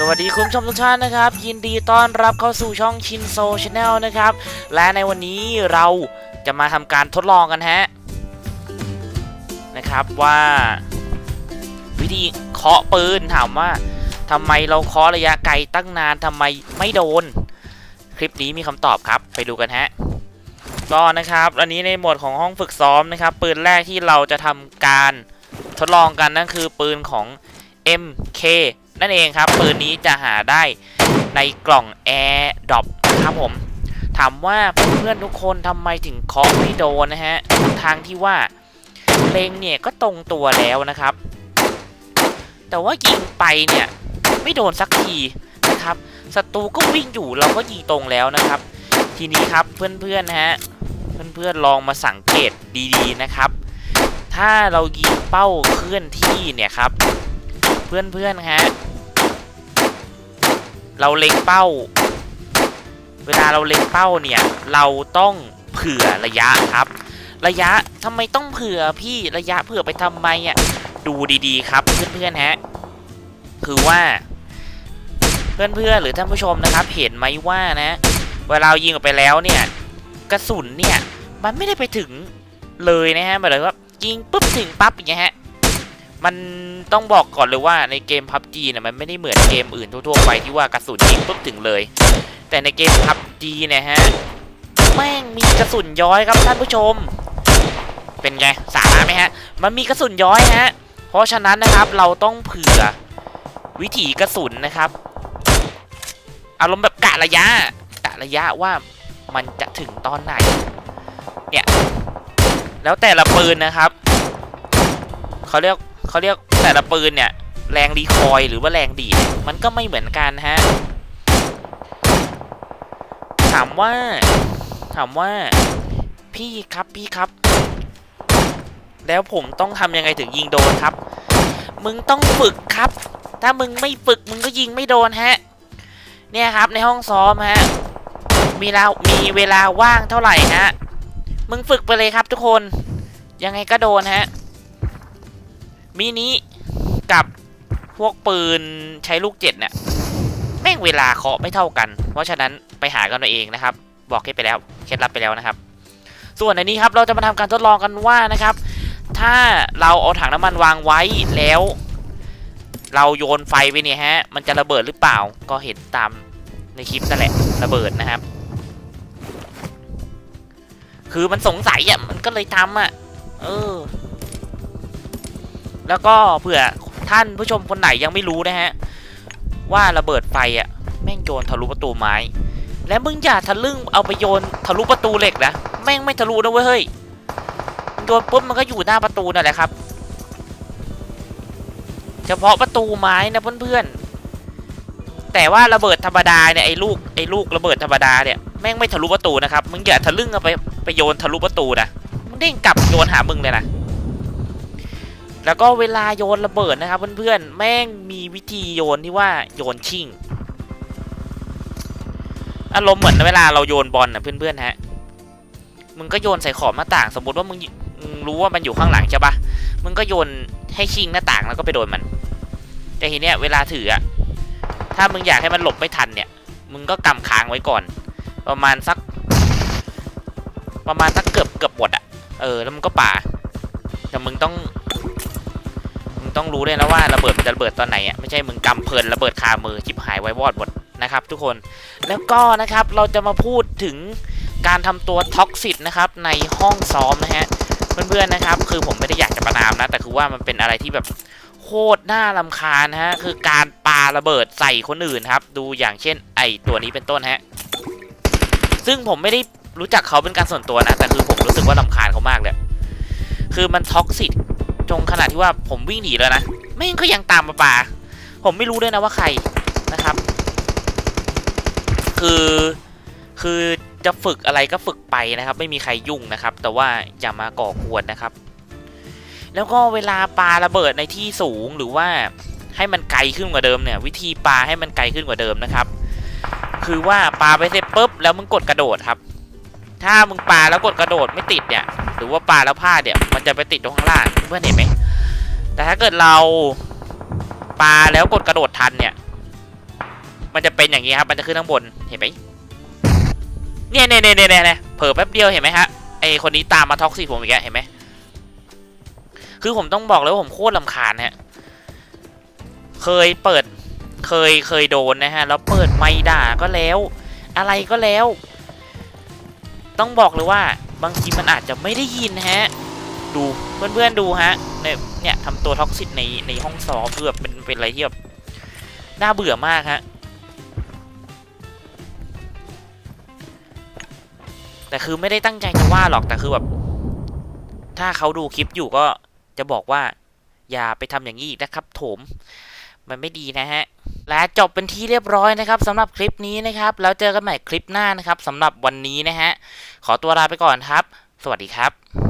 สวัสดีคุณผู้ชมทุกท่านนะครับ ยินดีต้อนรับเข้าสู่ช่องชินโซชาแนลนะครับ และในวันนี้เราจะมาทำการทดลองกันฮะนะครับว่า วิธีเคาะปืนถามว่าทำไมเราเคาะระยะไกลตั้งนานทำไมไม่โดน คลิปนี้มีคำตอบครับไปดูกันฮะก็นะครับอันนี้ในหมวดของห้องฝึกซ้อมนะครับ ปืนแรกที่เราจะทำการทดลองกันนั่นคือปืนของ MK นั่นเองครับปืนนี้จะหาได้ในกล่อง Air Drop ครับผม ถามว่าเพื่อนๆทุกคนทำไมถึงเคาะไม่โดนนะฮะทางที่ว่าเลงเนี่ยก็ตรงตัวแล้วนะครับ แต่ว่ายิงไปเนี่ยไม่โดนสักทีนะครับศัตรูก็วิ่งอยู่เราก็ยิงตรงแล้วนะครับ ทีนี้ครับเพื่อนๆนะฮะเพื่อนๆลองมาสังเกตดีๆนะครับ ถ้าเรายิงเป้าเคลื่อนที่เนี่ยครับ เพื่อนๆฮะ เราเล็งเป้า เวลาเราเล็งเป้าเนี่ย เราต้องเผื่อระยะครับ ระยะทำไมต้องเผื่อพี่ระยะเผื่อไปทำไมอะดูดีๆครับเพื่อนๆฮะคือว่า เพื่อนๆหรือท่านผู้ชมนะครับ เห็นไหมว่านะเวลาเรายิงออกไปแล้วเนี่ย กระสุนเนี่ย มันไม่ได้ไปถึงเลยนะฮะหมายถึงว่ายิงปุ๊บถึงปั๊บอย่างเงี้ยฮะ มันต้องบอกก่อนเลยว่าในเกม PUBG เนี่ยมันไม่ได้เหมือนเกมอื่นทั่วๆไปที่ว่ากระสุนยิงปุ๊บถึงเลย แต่ในเกม PUBG เนี่ยฮะแม่งมีกระสุนย้อยครับท่านผู้ชม เป็นไงสาระไหมฮะ มันมีกระสุนย้อยฮะ เพราะฉะนั้นนะครับเราต้องเผื่อวิถีกระสุนนะครับ อารมณ์แบบกะระยะกะระยะว่ามันจะถึงตอนไหน เนี่ย แล้วแต่ละปืนนะครับเขาเรียก เขาเรียกแต่ละปืนเนี่ย แรงรีคอยหรือว่าแรงดีดมันก็ไม่เหมือนกันฮะ ถามว่า ถามว่า พี่ครับพี่ครับ แล้วผมต้องทำยังไงถึงยิงโดนครับ มึงต้องฝึกครับ ถ้ามึงไม่ฝึกมึงก็ยิงไม่โดนฮะ เนี่ยครับในห้องซ้อมฮะ มีเรามีเวลาว่างเท่าไหร่ฮะ มึงฝึกไปเลยครับทุกคน ยังไงก็โดนฮะ มินิกับพวกปืนใช้ลูกเจ็ดเนี่ยแม่งเวลาเคาะไม่เท่ากัน เพราะฉะนั้นไปหากันเอาเองนะครับ บอกเคล็ดไปแล้วเคล็ดลับไปแล้วนะครับ ส่วนในนี้ครับเราจะมาทำการทดลองกันว่านะครับ ถ้าเราเอาถังน้ำมันวางไว้แล้ว เราโยนไฟไปเนี่ยฮะมันจะระเบิดหรือเปล่าก็เห็นตามในคลิปนั่นแหละระเบิดนะครับ คือมันสงสัยอะมันก็เลยทำอะ เออ แล้วก็เผื่อท่านผู้ชมคนไหนยังไม่รู้นะฮะ ว่าระเบิดไฟอะแม่งโยนทะลุประตูไม้ และมึงอย่าทะลึ่งเอาไปโยนทะลุประตูเหล็กนะแม่งไม่ทะลุนะเว้ยเฮ้ยโยนปุ๊บมันก็อยู่หน้าประตูนั่นแหละครับ เฉพาะประตูไม้นะเพื่อนๆแต่ว่าระเบิดธรรมดาเนี่ยไอ้ลูกไอ้ลูกระเบิดธรรมดาเนี่ยแม่งไม่ทะลุประตูนะครับมึงอย่าทะลึ่งเอาไปไปโยนทะลุประตูนะมึงเด้งกลับโยนหามึงเลยนะ แล้วก็เวลาโยนระเบิดนะครับเพื่อนๆ แม่งมีวิธีโยนที่ว่าโยนชิ่ง อารมณ์เหมือนเวลาเราโยนบอลนะเพื่อนๆฮะ มึงก็โยนใส่ขอบหน้าต่าง สมมติว่ามึงรู้ว่ามันอยู่ข้างหลังใช่ปะมึงก็โยนให้ชิงหน้าต่างแล้วก็ไปโดนมัน แต่ทีเนี้ยเวลาถืออะถ้ามึงอยากให้มันหลบไม่ทันเนี่ย มึงก็กำค้างไว้ก่อน ประมาณสัก ประมาณสักเกือบเกือบหมดอะเออ แล้วมึงก็ป่า แต่มึงต้อง ต้องรู้ด้วยนะว่าระเบิดมันจะระเบิดตอนไหนอะไม่ใช่มึงกำเพลินระเบิดคามือจิบหายไว้วอดหมดนะครับ ทุกคนแล้วก็นะครับเราจะมาพูดถึงการทำตัวท็อกซิตนะครับในห้องซ้อมนะฮะเพื่อนๆนะครับคือผมไม่ได้อยากจะประนามนะ แต่คือว่ามันเป็นอะไรที่แบบโคตรน่าลำคาญนฮะคือการปาระเบิดใส่คนอื่นครับ ดูอย่างเช่น ไอตัวนี้เป็นต้นฮะซึ่งผมไม่ได้รู้จักเขาเป็นการส่วนตัวนะ แต่คือผมรู้สึกว่าลำคาญเขามากเลยคือมันท็อกซิต จงขนาดที่ว่าผมวิ่งหนีแล้วนะแม่งก็ยังตามมาป่า ผมไม่รู้ด้วยนะว่าใครนะครับ คือคือจะฝึกอะไรก็ฝึกไปนะครับ ไม่มีใครยุ่งนะครับ แต่ว่าอย่ามาก่อกวนนะครับ แล้วก็เวลาปาระเบิดในที่สูงหรือว่าให้มันไกลขึ้นกว่าเดิมเนี่ย วิธีปาให้มันไกลขึ้นกว่าเดิมนะครับ คือว่าปาไปเสร็จปุ๊บแล้วมึงกดกระโดดครับ ถ้ามึงปาแล้วกดกระโดดไม่ติดเนี่ย หรือว่าปลาแล้วพลาดเนี่ย มันจะไปติดตรงข้างล่างเพื่อนเห็นไหมแต่ถ้าเกิดเราปลาแล้วกดกระโดดทันเนี่ย มันจะเป็นอย่างนี้ครับมันจะขึ้นข้างบนเห็นไหมเนี่ยเนี่ยเนี่ยเนี่ยเนี่ยเผลอแป๊บเดียวเห็นไหมฮะไอคนนี้ตามมาท็อกซี่ผมอีกแล้วเห็นไหมคือผมต้องบอกเลยว่าผมโคตรลำคาญฮะเคยเปิดเคยเคยโดนนะฮะแล้วเปิดไม่ด่าก็แล้ว อะไรก็แล้ว ต้องบอกเลยว่า บางทีมันอาจจะไม่ได้ยินฮะ ดูเพื่อนๆดูฮะเนี่ยเนี่ยทำตัวท็อกซิกในในห้องซ้อมคือเป็นเป็นอะไรที่แบบน่าเบื่อมากฮะแต่คือไม่ได้ตั้งใจจะว่าหรอกแต่คือแบบถ้าเขาดูคลิปอยู่ก็จะบอกว่า อย่าไปทำอย่างนี้อีกนะครับโถมมันไม่ดีนะฮะ และจบเป็นที่เรียบร้อยนะครับสำหรับคลิปนี้นะครับ แล้วเจอกันใหม่คลิปหน้านะครับสำหรับวันนี้นะฮะขอตัวลาไปก่อนครับ สวัสดีครับ